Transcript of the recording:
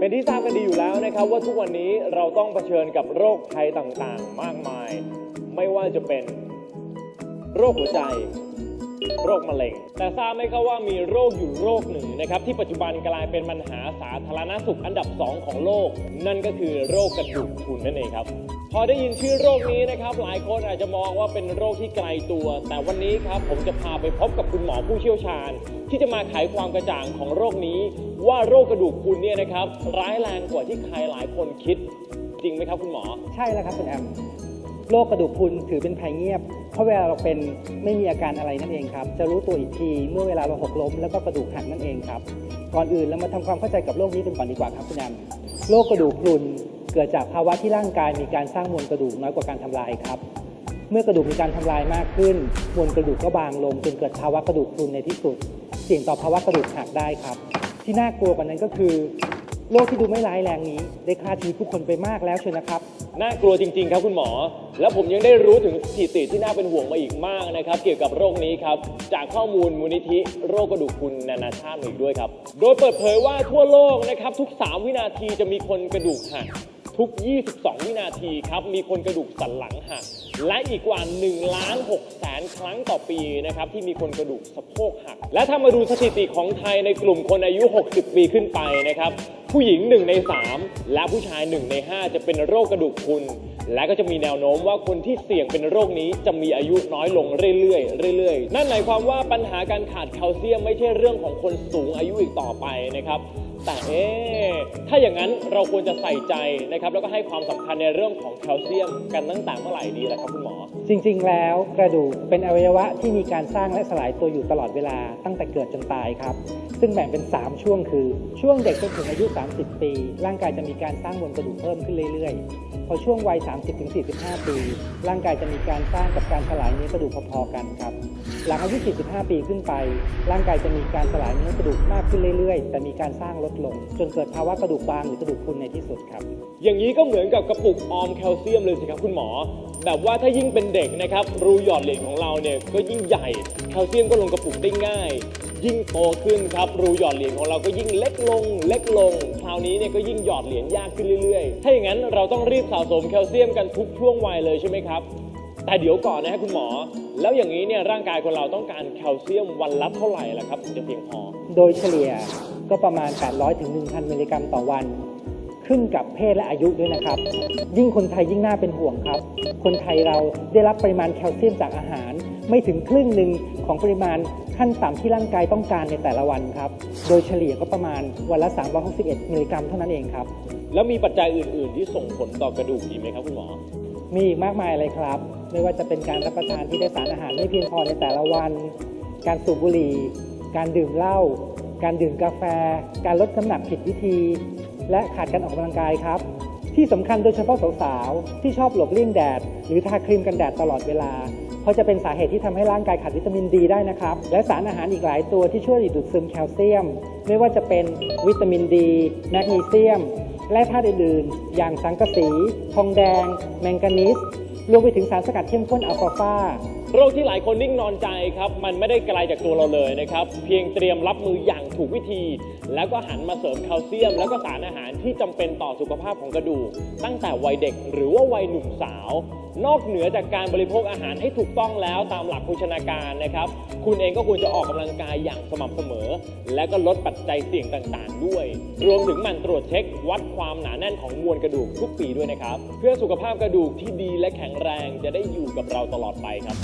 เป็นที่ทราบกันดีอยู่แล้วนะครับ ว่าทุกวันนี้เราต้องเผชิญกับโรคภัยต่างๆ มากมาย ไม่ว่าจะเป็น โรคหัวใจ โรคมะเร็ง แต่ทราบไหมครับว่ามีโรคอยู่โรคหนึ่งนะครับที่ปัจจุบันกลายเป็นปัญหาสาธารณสุขอันดับสองของโลก นั่นก็คือโรคกระดูกพรุนนั่นเองครับ พอได้ยินชื่อโรคนี้นะครับ หลายคนอาจจะมองว่าเป็นโรคที่ไกลตัว แต่วันนี้ครับผมจะพาไปพบกับคุณหมอผู้เชี่ยวชาญ ที่จะมาไขความกระจ่างของโรคนี้ ว่าโรคกระดูกพรุนเนี่ยนะครับร้ายแรงกว่าที่ใครหลายคนคิด จริงไหมครับคุณหมอ ใช่แล้วครับคุณแอม โรคกระดูกพรุนถือเป็นภัยเงียบ เพราะเวลาเราเป็นไม่มีอาการอะไรนั่นเองครับ จะรู้ตัวอีกทีเมื่อเวลาเราหกล้มแล้วก็กระดูกหักนั่นเองครับ ก่อนอื่นเรามาทำความเข้าใจกับโรคนี้กันก่อนดีกว่าครับคุณแอมโรคกระดูกพรุนเกิดจากภาวะที่ร่างกายมีการสร้างมวลกระดูกน้อยกว่าการทำลายครับ เมื่อกระดูกมีการทำลายมากขึ้น มวลกระดูกก็บางลงจนเกิดภาวะกระดูกพรุนในที่สุด เสี่ยงต่อภาวะกระดูกหักได้ครับ ที่น่ากลัวกว่านั้นก็คือ โรคที่ดูไม่ร้ายแรงนี้ได้ฆ่าชีวิตผู้คนไปมากแล้วเชียวนะครับ น่ากลัวจริง ๆ ครับคุณหมอ แล้วผมยังได้รู้ถึงสถิติที่น่าเป็นห่วงมาอีกมากนะครับ เกี่ยวกับโรคนี้ครับ จากข้อมูลมูลนิธิ โรคกระดูกพรุนนานาชาติมาอีกด้วยครับ โดยเปิดเผยว่าทั่วโลกนะครับ ทุก 3 วินาทีจะมีคนกระดูกหักทุก 22 วินาทีครับ มีคนกระดูกสันหลังหัก และอีกกว่า1ล้าน6แสนครั้งต่อปีนะครับ ที่มีคนกระดูกสะโพกหัก และถ้ามาดูสถิติของไทยในกลุ่มคนอายุ 60 ปีขึ้นไปนะครับ ผู้หญิง 1 ใน 3 และผู้ชาย 1 ใน 5 จะเป็นโรคกระดูกพรุน และก็จะมีแนวโน้มว่าคนที่เสี่ยงเป็นโรคนี้จะมีอายุน้อยลงเรื่อยๆเรื่อยๆ นั่นหมายความว่าปัญหาการขาดแคลเซียมไม่ใช่เรื่องของคนสูงอายุอีกต่อไปนะครับ แต่เอ๊ถ้าอย่างนั้นเราควรจะใส่ใจนะครับแล้วก็ให้ความสำคัญในเรื่องของแคลเซียมกันตั้งแต่เมื่อไหร่ดีล่ะครับคุณหมอ จริง ๆ แล้วกระดูกเป็นอวัยวะที่มีการสร้างและสลายตัวอยู่ตลอดเวลาตั้งแต่เกิดจนตายครับ ซึ่งแบ่งเป็น 3 ช่วงคือช่วงเด็กจนถึงอายุ30 ปี ร่างกายจะมีการสร้างมวลกระดูกเพิ่มขึ้นเรื่อยๆ พอช่วงวัย 30-45 ปี ร่างกายจะมีการสร้างกับการสลายเนื้อกระดูกพอๆกันครับ หลังอายุ 45 ปีขึ้นไป ร่างกายจะมีการสลายเนื้อกระดูกมากขึ้นเรื่อยๆ แต่มีการสร้างลดลง จนเกิดภาวะกระดูกบางหรือกระดูกพรุนในที่สุดครับ อย่างนี้ก็เหมือนกับกระปุกออมแคลเซียมเลยสิครับคุณหมอ แบบว่าถ้ายิ่งเป็นเด็กนะครับรูหยอดเหรียญของเราเนี่ยก็ยิ่งใหญ่ แคลเซียมก็ลงกระปุกได้ง่าย ยิ่งโตขึ้นครับรูหยอดเหรียญของเราก็ยิ่งเล็กลง เล็กลง คราวนี้เนี่ยก็ยิ่งหยอดเหรียญยากขึ้นเรื่อยๆ ถ้าอย่างนั้นเราต้องรีบสะสมแคลเซียมกันทุกช่วงวัยเลยใช่ไหมครับ แต่เดี๋ยวก่อนนะฮะคุณหมอ แล้วอย่างนี้เนี่ยร่างกายคนเราต้องการแคลเซียมวันละเท่าไหร่ล่ะครับถึงจะเพียงพอ โดยเฉลี่ยก็ประมาณ 800ถึง1,000 มิลลิกรัมต่อวัน ขึ้นกับเพศและอายุด้วยนะครับ ยิ่งคนไทยยิ่งน่าเป็นห่วงครับ คนไทยเราได้รับปริมาณแคลเซียมจากอาหาร ไม่ถึงครึ่งหนึ่งของปริมาณขั้นต่ำที่ร่างกายต้องการในแต่ละวันครับ โดยเฉลี่ยก็ประมาณวันละ 361มิลลิกรัมเท่านั้นเองครับ แล้วมีปัจจัยอื่น ๆ ที่ส่งผลต่อกระดูกอีกไหมครับคุณหมอ มีอีกมากมายเลยครับ ไม่ว่าจะเป็นการรับประทานที่ได้สารอาหารไม่เพียงพอในแต่ละวัน การสูบบุหรี่ การดื่มเหล้า การดื่มกาแฟ การลดน้ำหนักผิดวิธี และขาดการออกกำลังกายครับ ที่สำคัญโดยเฉพาะสาวๆที่ชอบหลบเลี่ยงแดด หรือทาครีมกันแดดตลอดเวลา เพราะจะเป็นสาเหตุที่ทำให้ร่างกายขาดวิตามินดีได้นะครับ และสารอาหารอีกหลายตัวที่ช่วยดูดซึมแคลเซียม ไม่ว่าจะเป็นวิตามินดีแมกนีเซียม และธาตุอื่นๆ อย่างสังกะสี ทองแดง แมงกานีสรวมไปถึงสารสกัดเข้มข้นอัลฟาฟาโรคที่หลายคนนิ่งนอนใจครับ มันไม่ได้ไกลจากตัวเราเลยนะครับ เพียงเตรียมรับมืออย่าง ถูกวิธี แล้วก็หันมาเสริมแคลเซียม แล้วก็สารอาหารที่จำเป็นต่อสุขภาพของกระดูก ตั้งแต่วัยเด็กหรือว่าวัยหนุ่มสาว นอกเหนือจากการบริโภคอาหารให้ถูกต้องแล้วตามหลักโภชนาการนะครับ คุณเองก็ควรจะออกกำลังกายอย่างสม่ำเสมอ และก็ลดปัจจัยเสี่ยงต่างๆ ด้วย รวมถึงหมั่นตรวจเช็ควัดความหนาแน่นของมวลกระดูกทุกปีด้วยนะครับ เพื่อสุขภาพกระดูกที่ดีและแข็งแรงจะได้อยู่กับเราตลอดไปครับ